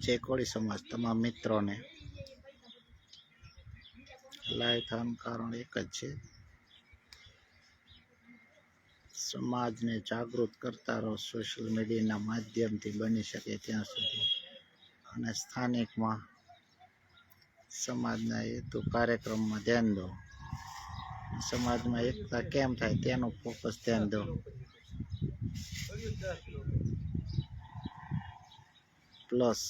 કોળી સમાજ તમામ મિત્રોને. લાઈવ થવાનું કારણ એક જ છે. સમાજને જાગૃત કરતા રહો સોશિયલ મીડિયાના માધ્યમથી બની શકે ત્યાં સુધી. અને સ્થાનિકમાં સમાજના હેતુ કાર્યક્રમમાં ધ્યાન દો. સમાજમાં એકતા કેમ થાય તેનું ફોકસ ધ્યાન દો. પ્લસ.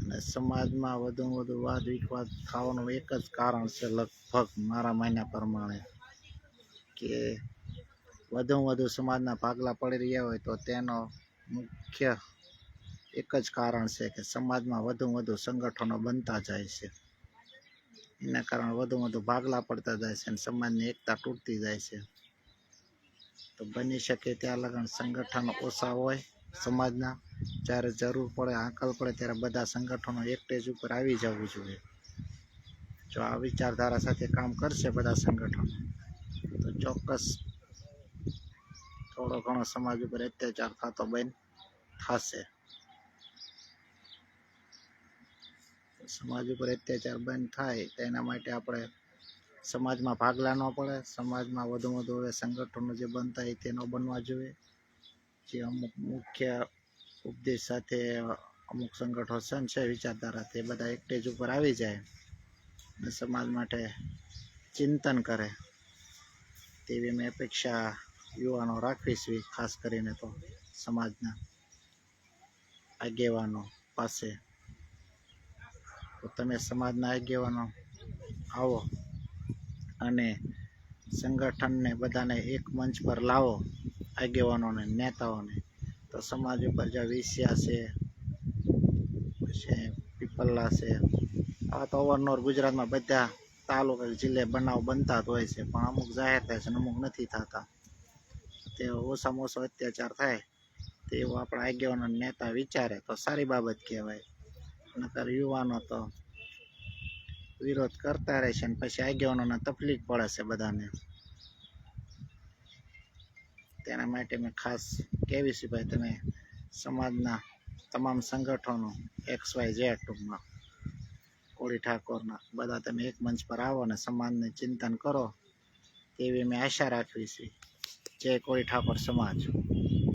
અને સમાજમાં વધુ વધુ વાદ વિવાદ થવાનું એક જ કારણ છે લગભગ મારા માન્યા પ્રમાણે. કે વધુ વધુ સમાજના ભાગલા પડી રહ્યા હોય તો તેનો મુખ્ય એક જ કારણ છે કે સમાજમાં વધુ વધુ સંગઠનો બનતા જાય છે. એના કારણે વધુ વધુ ભાગલા પડતા જાય છે અને સમાજની એકતા તૂટતી જાય છે. તો બની શકે ત્યાં લગન સંગઠનો ઓછા હોય, સમાજના જ્યારે જરૂર પડે આંકલ પડે, ત્યારે બધા સંગઠનો એક સ્ટેજ ઉપર આવી જવું જોઈએ. જો આ વિચારધારા સાથે કામ કરશે બધા સંગઠનો, તો ચોક્કસ થોડો ઘણો સમાજ ઉપર અત્યાચાર થતો બંધ થશે. સમાજ ઉપર અત્યાચાર બંધ થાય તેના માટે આપણે સમાજમાં ભાગલા ન પડે, સમાજમાં વધુ વધુ હવે સંગઠનો જે બનતા હોય તે ન બનવા જોઈએ. જે અમુક મુખ્ય ઉપદેશ સાથે અમુક સંગઠન છે વિચારધારા તે બધા એકટેજ ઉપર આવી જાય અને સમાજ માટે ચિંતન કરે. તેવી મેં અપેક્ષા યુવાનો રાખીશ ખાસ કરીને તો સમાજના આગેવાનો પાસે. તો તમે સમાજના આગેવાનો આવો. અને સંગઠનને બધાને એક મંચ પર લાવો આગેવાનોને, નેતાઓને. તો સમાજ ઉપર જે વિસ્યા છે, પછી પીપલ્લા છે, આ તો અવારનવાર ગુજરાતમાં બધા તાલુકા જિલ્લે બનાવ બનતા જ હોય છે, પણ અમુક જાહેર થાય છે અમુક નથી થતા. તે ઓછામાં ઓછો અત્યાચાર થાય તેવું આપણા આગેવાનો નેતા વિચારે તો સારી બાબત કહેવાય. નકર યુવાનો તો વિરોધ કરતા રહે છે અને પછી આગેવાનોને તકલીફ પડે છે બધાને. તેના માટે મેં ખાસ કહેવી છે, ભાઈ, તમે સમાજના તમામ સંગઠનો એક્સ વાય ઝેડ ટૂંકમાં, કોળી ઠાકોરના, બધા તમે એક મંચ પર આવો અને સમાજને ચિંતન કરો. તેવી મેં આશા રાખવી છે, જય કોળી ઠાકોર સમાજ.